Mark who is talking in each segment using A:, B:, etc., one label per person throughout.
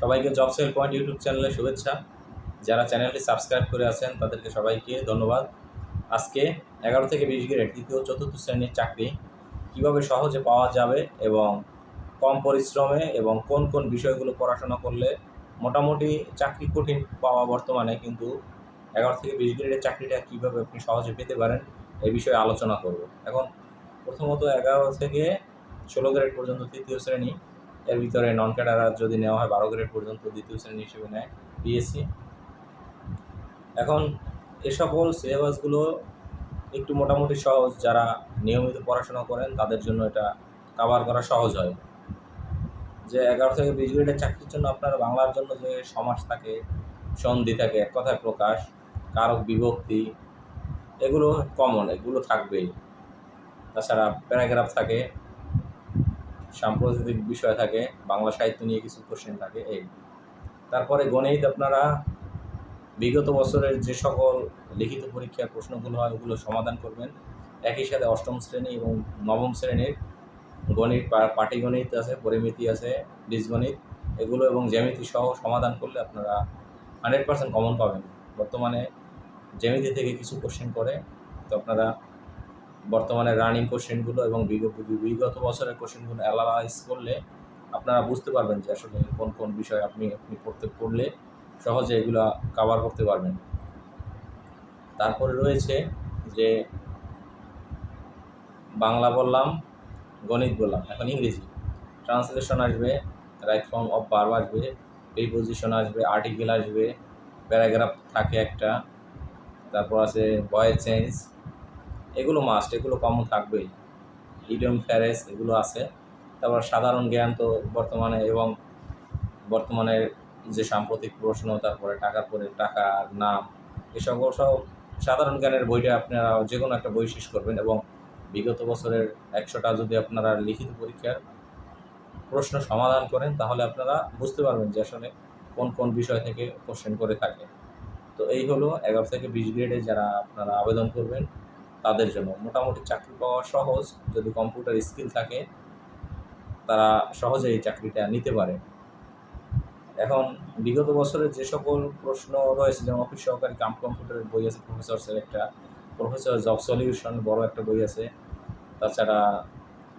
A: সবাইকে job sell point YouTube চ্যানেলে শুভেচ্ছা। যারা চ্যানেলটি সাবস্ক্রাইব করে আছেন, তাদেরকে সবাইকে ধন্যবাদ। আজকে এগারো থেকে বিশ গ্রেড তৃতীয় চতুর্থ শ্রেণির চাকরি। কীভাবে সহজে পাওয়া যাবে এবং কম পরিশ্রমে এবং কোন কোন বিষয়গুলো পড়াশোনা করলে মোটামুটি চাকরি কঠিন পাওয়া বর্তমানে, কিন্তু এগারো থেকে বিশ গ্রেডের চাকরিটা কীভাবে আপনি সহজে পেতে পারেন এই বিষয়ে আলোচনা করব। এখন প্রথমত এগারো থেকে ষোলো গ্রেড পর্যন্ত তৃতীয় শ্রেণি। এর ভিতরে নন ক্যাডার যদি নেওয়া হয় বারো গ্রেড পর্যন্ত দ্বিতীয় শ্রেণি হিসেবে নেয় বিএসসি এখন এ সকল সিলেবাসগুলো একটু মোটামুটি সহজ। যারা নিয়মিত পড়াশোনা করেন, তাদের জন্য এটা কাভার করা সহজ হয়। যে এগারো থেকে বিশ গ্রেডের চাকরির জন্য আপনার বাংলার জন্য যে সমাস থাকে, সন্ধি থাকে, এক কথায় প্রকাশ, কারক বিভক্তি, এগুলো কমন এগুলো থাকবেই। তাছাড়া প্যারাগ্রাফ থাকে সাম্প্রদায়িক বিষয় থাকে, বাংলা সাহিত্য নিয়ে কিছু কোশ্চেন থাকে, এই। তারপরে গণিত আপনারা বিগত বছরের যে সকল লিখিত পরীক্ষার প্রশ্নগুলো হয়, ওগুলো সমাধান করবেন। একই সাথে অষ্টম শ্রেণি এবং নবম শ্রেণির গণিত পাটিগণিত আছে, পরিমিতি আছে, বীজগণিত, এগুলো এবং জ্যামিতি সহ সমাধান করলে আপনারা হান্ড্রেড পার্সেন্ট কমন পাবেন। বর্তমানে জ্যামিতি থেকে কিছু কোশ্চেন করে, তো আপনারা বর্তমানে রানিং কোশ্চেনগুলো এবং বিগ- বি- বিগত বছরের কোশ্চেনগুলো অ্যানালাইজ করলে আপনারা বুঝতে পারবেন যে আসলে কোন কোন বিষয় আপনি আপনি পড়তে পড়লে সহজে এগুলো কাভার করতে পারবেন। তারপরে রয়েছে যে বাংলা বললাম, গণিত বললাম, এখন ইংরেজি। ট্রান্সলেশন আসবে রাইট ফর্ম অফ ভার্ব আসবে প্রিপোজিশন আসবে আর্টিকেল আসবে প্যারাগ্রাফ থাকে একটা, তারপর আছে ভয়েস চেঞ্জ এগুলো মাস্ট এগুলো কমন থাকবেই। ইডিয়ম ফ্যারেস এগুলো আছে। তারপর সাধারণ জ্ঞান তো বর্তমানে এবং বর্তমানে যে সাম্প্রতিক প্রশ্ন, তারপরে টাকার পরে টাকা, নাম, এসব সব সাধারণ জ্ঞানের বইটা আপনারা যে কোনো একটা বই শেষ করবেন এবং বিগত বছরের একশোটা যদি আপনারা লিখিত পরীক্ষার প্রশ্ন সমাধান করেন, তাহলে আপনারা বুঝতে পারবেন যে আসলে কোন কোন বিষয় থেকে কোশ্চেন করে থাকে। তো এই হলো এগারো থেকে বিশ গ্রেডে যারা আপনারা আবেদন করবেন তাদের জন্য। মোটামুটি চাকরি পাওয়া সহজ, যদি কম্পিউটার স্কিল থাকে, তারা সহজে এই চাকরিটা নিতে পারে। এখন বিগত বছরের যে সকল প্রশ্ন রয়েছে, যেমন অফিস সহকারী কাম কম্পিউটারের বই আছে প্রফেসরসের একটা প্রফেসর জব সলিউশন বড় একটা বই আছে। তাছাড়া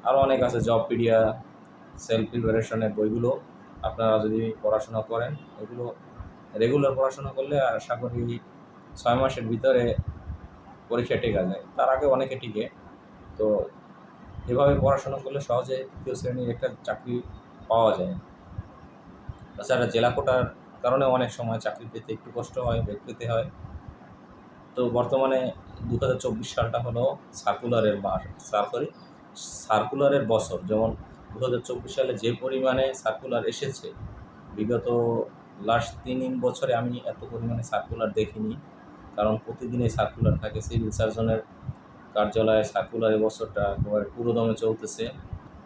A: আরও অনেক আছে জব পিডিয়া সেলফ প্রিপারেশনের বইগুলো। আপনারা যদি পড়াশোনা করেন, এগুলো রেগুলার পড়াশোনা করলে আশা করি ছয় মাসের ভিতরে পরীক্ষা টেকা যায়। তার আগে অনেকে টিকে। তো এভাবে পড়াশোনা করলে সহজে তৃতীয় শ্রেণির একটা চাকরি পাওয়া যায়। তাছাড়া জেলা কোটার কারণে অনেক সময় চাকরি পেতে একটু কষ্ট হয় বেগ পেতে হয়। তো বর্তমানে দু হাজার চব্বিশ সালটা হলো সার্কুলারের মাস সরি সার্কুলারের বছর। যেমন দু হাজার চব্বিশ সালে যে পরিমাণে সার্কুলার এসেছে, বিগত লাস্ট তিন বছরে আমি এত পরিমাণে সার্কুলার দেখিনি। কারণ প্রতিদিনই সার্কুলার থাকে সিভিল সার্জনের কার্যালয়ে সার্কুলার এবছরটা একেবারে পুরোদমে চলতেছে।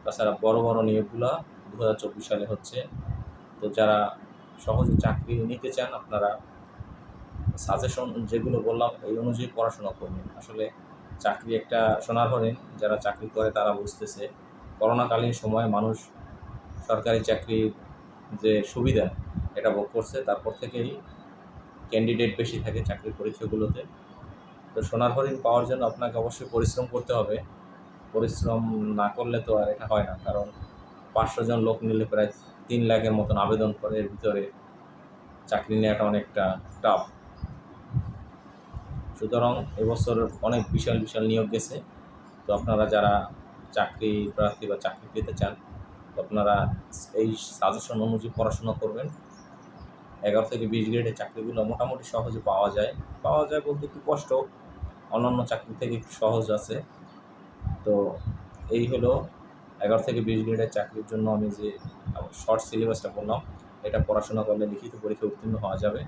A: তাছাড়া বড় বড় নিয়োগগুলো দু হাজার চব্বিশ সালে হচ্ছে। তো যারা সহজে চাকরি নিতে চান, আপনারা সাজেশন যেগুলো বললাম, এই অনুযায়ী পড়াশোনা করবেন। আসলে চাকরি একটা সোনার হরিণ যারা চাকরি করে তারা বুঝতেছে, করোনাকালীন সময়ে মানুষ সরকারি চাকরির যে সুবিধা, এটা ভোগ করছে। তারপর থেকেই ক্যান্ডিডেট বেশি থাকে চাকরির পরীক্ষাগুলোতে। তো সোনার হরিণ পাওয়ার জন্য আপনাকে অবশ্যই পরিশ্রম করতে হবে। পরিশ্রম না করলে তো আর এটা হয় না, কারণ পাঁচশো জন লোক নিলে প্রায় তিন লাখের মতন আবেদন করে, এর ভিতরে চাকরি নেওয়াটা অনেকটা টাফ সুতরাং এবছর অনেক বিশাল বিশাল নিয়োগ গেছে। তো আপনারা যারা চাকরি প্রার্থী বা চাকরি পেতে চান আপনারা এই সাজেশন অনুযায়ী পড়াশোনা করবেন। এগারো থেকে বিশ গ্রেডের চাকরিগুলো মোটামুটি সহজে পাওয়া যায়। পাওয়া যায় বলতে একটু কষ্ট। অন্যান্য চাকরি থেকে একটু সহজ আছে। তো এই হলো এগারো থেকে বিশ গ্রেডের চাকরির জন্য আমি যে শর্ট সিলেবাসটা বললাম এটা পড়াশোনা করলে লিখিত পরীক্ষা উত্তীর্ণ হওয়া যাবে।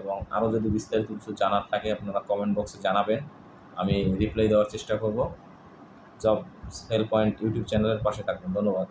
A: এবং আরও যদি বিস্তারিত কিছু জানার থাকে, আপনারা কমেন্ট বক্সে জানাবেন। আমি রিপ্লাই দেওয়ার চেষ্টা করব। জব হেল্প পয়েন্ট ইউটিউব চ্যানেলের পাশে থাকবেন। ধন্যবাদ।